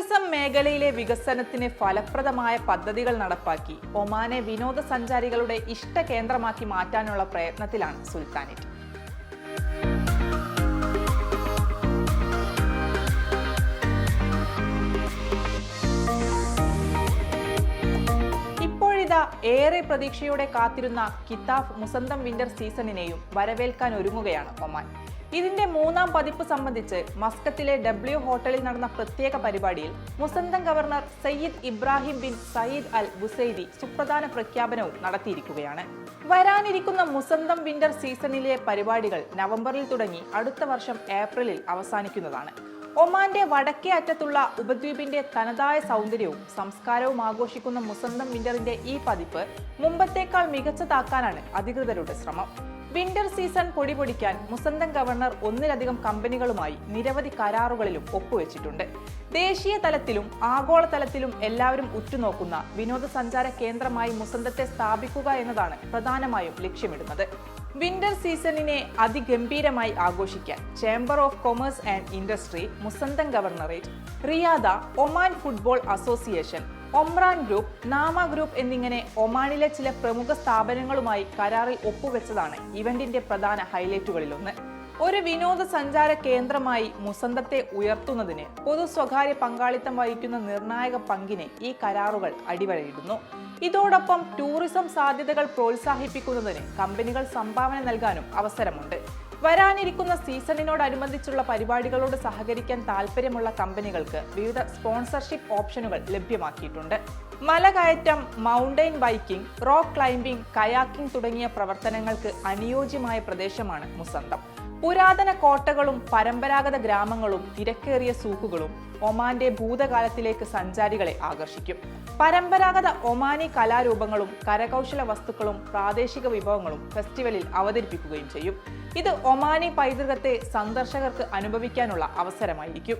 Tourism മേഖലയിലെ വികസനത്തിന് ഫലപ്രദമായ പദ്ധതികൾ നടപ്പാക്കി. ഒമാനെ വിനോദസഞ്ചാരികളുടെ ഇഷ്ട കേന്ദ്രമാക്കി മാറ്റാനുള്ള പ്രയത്നത്തിലാണ് സുൽത്താനേറ്റ്. ഏറെ പ്രതീക്ഷയോടെ കാത്തിരുന്ന കിതാഫ് മുസന്തം വിന്റർ സീസണിനെയും വരവേൽക്കാൻ ഒരുങ്ങുകയാണ് ഒമാൻ. ഇതിന്റെ മൂന്നാം പതിപ്പ് സംബന്ധിച്ച് മസ്കത്തിലെ ഡബ്ല്യു ഹോട്ടലിൽ നടന്ന പ്രത്യേക പരിപാടിയിൽ Musandam governor Sayyid Ibrahim bin Sayyid al Busaidi സുപ്രധാന പ്രഖ്യാപനവും നടത്തിയിരിക്കുകയാണ്. വരാനിരിക്കുന്ന മുസന്തം വിന്റർ സീസണിലെ പരിപാടികൾ നവംബറിൽ തുടങ്ങി അടുത്ത വർഷം ഏപ്രിലിൽ അവസാനിക്കുന്നതാണ്. ഒമാന്റെ വടക്കേ അറ്റത്തുള്ള ഉപദ്വീപിന്റെ തനതായ സൗന്ദര്യവും സംസ്കാരവും ആഘോഷിക്കുന്ന മുസന്തം വിന്ററിന്റെ ഈ പതിപ്പ് മുമ്പത്തേക്കാൾ മികച്ചതാക്കാനാണ് അധികൃതരുടെ ശ്രമം. വിന്റർ സീസൺ പൊടിപൊടിക്കാൻ മുസന്തം ഗവർണർ ഒന്നിലധികം കമ്പനികളുമായി നിരവധി കരാറുകളിലും ഒപ്പുവെച്ചിട്ടുണ്ട്. ദേശീയ തലത്തിലും ആഗോള തലത്തിലും എല്ലാവരും ഉറ്റുനോക്കുന്ന വിനോദസഞ്ചാര കേന്ദ്രമായി മുസന്തത്തെ സ്ഥാപിക്കുക എന്നതാണ് പ്രധാനമായും ലക്ഷ്യമിടുന്നത്. വിന്റർ സീസണിനെ അതിഗംഭീരമായി ആഘോഷിക്കാൻ chamber of commerce and industry Musandam governorate Riyada Oman football association Omran group Nama group എന്നിങ്ങനെ ഒമാനിലെ ചില പ്രമുഖ സ്ഥാപനങ്ങളുമായി കരാറിൽ ഒപ്പുവെച്ചതാണ് ഇവന്റിന്റെ പ്രധാന ഹൈലൈറ്റുകളിലൊന്ന്. ഒരു വിനോദസഞ്ചാര കേന്ദ്രമായി മുസന്തത്തെ ഉയർത്തുന്നതിന് പൊതു സ്വകാര്യ പങ്കാളിത്തം വഹിക്കുന്ന നിർണായക പങ്കിനെ ഈ കരാറുകൾ അടിവരയിടുന്നു. ഇതോടൊപ്പം ടൂറിസം സാധ്യതകൾ പ്രോത്സാഹിപ്പിക്കുന്നതിന് കമ്പനികൾ സംഭാവന നൽകാനും അവസരമുണ്ട്. വരാനിരിക്കുന്ന സീസണിനോടനുബന്ധിച്ചുള്ള പരിപാടികളോട് സഹകരിക്കാൻ താല്പര്യമുള്ള കമ്പനികൾക്ക് വിവിധ സ്പോൺസർഷിപ്പ് ഓപ്ഷനുകൾ ലഭ്യമാക്കിയിട്ടുണ്ട്. മലകയറ്റം mountain biking rock climbing kayaking തുടങ്ങിയ പ്രവർത്തനങ്ങൾക്ക് അനുയോജ്യമായ പ്രദേശമാണ് മുസന്തം. പുരാതന കോട്ടകളും പരമ്പരാഗത ഗ്രാമങ്ങളും തിരക്കേറിയ സൂക്കുകളും ഒമാന്റെ ഭൂതകാലത്തിലേക്ക് സഞ്ചാരികളെ ആകർഷിക്കും. പരമ്പരാഗത ഒമാനി കലാരൂപങ്ങളും കരകൗശല വസ്തുക്കളും പ്രാദേശിക വിഭവങ്ങളും ഫെസ്റ്റിവലിൽ അവതരിപ്പിക്കുകയും ചെയ്യും. ഇത് ഒമാനി പൈതൃകത്തെ സന്ദർശകർക്ക് അനുഭവിക്കാനുള്ള അവസരമായിരിക്കും.